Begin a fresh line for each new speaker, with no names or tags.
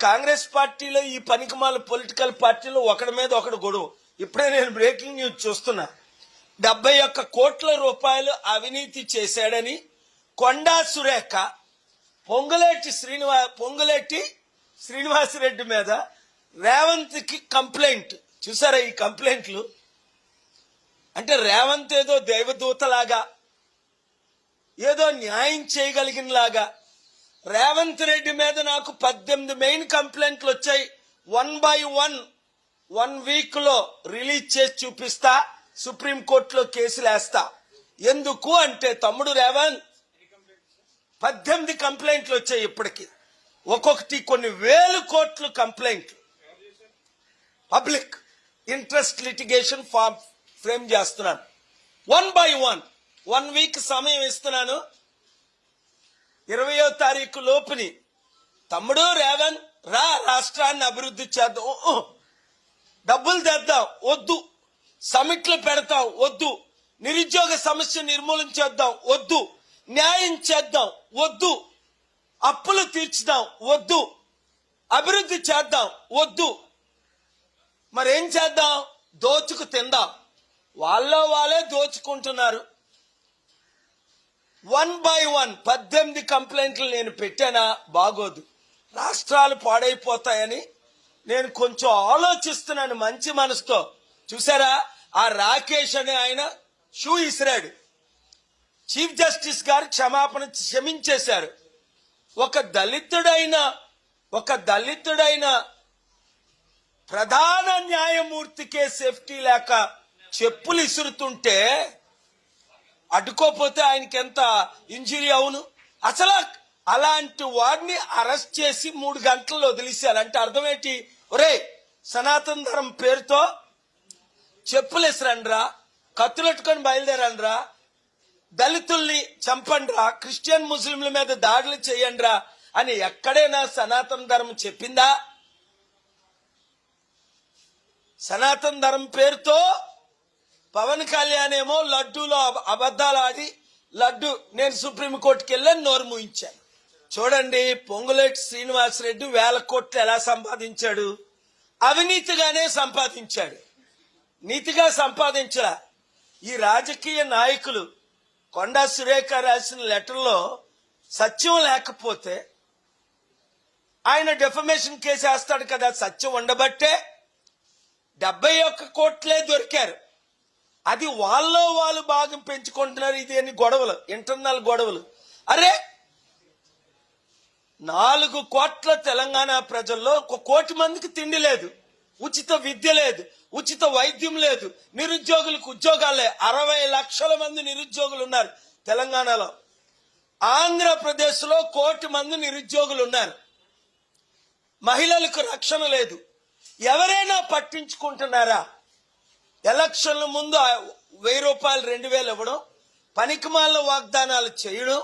కాంగ్రెస్ పార్టీలో ఈ పనికిమాల పొలిటికల్ పార్టీలో ఒకడి మీద ఒకడు గొడవ. ఇప్పుడే నేను బ్రేకింగ్ న్యూస్ చూస్తున్నా. డెబ్బై ఒక్క కోట్ల రూపాయలు అవినీతి చేశాడని కొండా సురేఖ పొంగులేటి శ్రీనివా పొంగులేటి శ్రీనివాసరెడ్డి మీద రేవంత్కి కంప్లైంట్. చూసారా ఈ కంప్లైంట్లు? అంటే రేవంత్ ఏదో దైవదూతలాగా ఏదో న్యాయం చేయగలిగినలాగా రేవంత్ రెడ్డి మీద నాకు పద్దెనిమిది మెయిన్ కంప్లైంట్లు వచ్చాయి. వన్ బై వన్ వన్ వీక్లో రిలీజ్ చేసి చూపిస్తా సుప్రీం కోర్టులో కేసులు వేస్తా. ఎందుకు అంటే తమ్ముడు రేవంత్ పద్దెనిమిది కంప్లైంట్లు వచ్చాయి ఇప్పటికి. ఒక్కొక్కటి కొన్ని వేలు కోట్లు కంప్లైంట్లు public interest litigation form frame చేస్తున్నాను. One by one one week సమయం ఇస్తున్నాను. ఇరవయో తారీఖు లోపుని తమ్ముడు రేవన్ రా రాష్ట్రాన్ని అభివృద్ధి చేద్దాం. డబ్బులు తెద్దాం. వద్దు. సమిట్లు పెడతాం. వద్దు. నిరుద్యోగ సమస్య నిర్మూలన చేద్దాం. వద్దు. న్యాయం చేద్దాం. వద్దు. అప్పులు తీర్చుదాం. వద్దు. అభివృద్ధి చేద్దాం. వద్దు. మరేం చేద్దాం? దోచుకు తిందాం. వాళ్ళ వాళ్ళే దోచుకుంటున్నారు. వన్ బై వన్ పద్దెనిమిది కంప్లైంట్లు నేను పెట్టానా? బాగోదు. రాష్ట్రాలు పాడైపోతాయని నేను కొంచెం ఆలోచిస్తున్నాను మంచి మనసుతో. చూసారా? ఆ రాకేష్ అనే ఆయన షూ ఇసిరాడు. చీఫ్ జస్టిస్ గారు క్షమాపణ క్షమించేశారు. ఒక దళితుడైన ఒక దళితుడైన ప్రధాన న్యాయమూర్తికే సేఫ్టీ లేక చెప్పులు ఇసురుతుంటే అడ్డుకోపోతే ఆయనకి ఎంత ఇంజురీ అవును? అసలు అలాంటి వాడిని అరెస్ట్ చేసి మూడు గంటల్లో వదిలేశారు. అంటే అర్థం ఏంటి ఒరే సనాతన ధర్మం పేరుతో చెప్పులు వేసిరండ్రా కత్తులెట్టుకొని బయలుదేరండ్రా దళితుల్ని చంపండ్రా క్రిస్టియన్ ముస్లింల మీద దాడులు చేయండ్రా అని ఎక్కడైనా సనాతన ధర్మం చెప్పిందా? సనాతన ధర్మం పేరుతో పవన్ కళ్యాణ్ ఏమో లడ్డూలో అబద్ధాలు ఆడి లడ్డు నేను సుప్రీంకోర్టుకి వెళ్ళని నోరు ముయించాను చూడండి పొంగులేటి శ్రీనివాసరెడ్డి వేల కోట్లు ఎలా సంపాదించాడు? అవినీతిగానే సంపాదించాడు. నీతిగా సంపాదించరా ఈ రాజకీయ నాయకులు కొండా సురేఖ రాసిన లెటర్లో సత్యం లేకపోతే ఆయన డెఫమేషన్ కేసు వేస్తాడు కదా సత్యం ఉండబట్టే డెబ్బై ఒక్క కోట్లే దొరికారు. అది వాళ్ళలో వాళ్ళు భాగం పెంచుకుంటున్నారు ఇది అని గొడవలు ఇంటర్నల్ గొడవలు. అరే నాలుగు కోట్ల తెలంగాణ ప్రజల్లో ఒక కోటి మందికి తిండి లేదు ఉచిత విద్య లేదు ఉచిత వైద్యం లేదు నిరుద్యోగులకు ఉద్యోగాలు లేవు. అరవై లక్షల మంది నిరుద్యోగులు ఉన్నారు తెలంగాణలో. ఆంధ్రప్రదేశ్లో కోటి మంది నిరుద్యోగులు ఉన్నారు. మహిళలకు రక్షణ లేదు. ఎవరైనా పట్టించుకుంటున్నారా? ఎలక్షన్ల ముందు వెయ్యి రూపాయలు రెండు వేలు ఇవ్వడం పనికిమాల వాగ్దానాలు చేయడం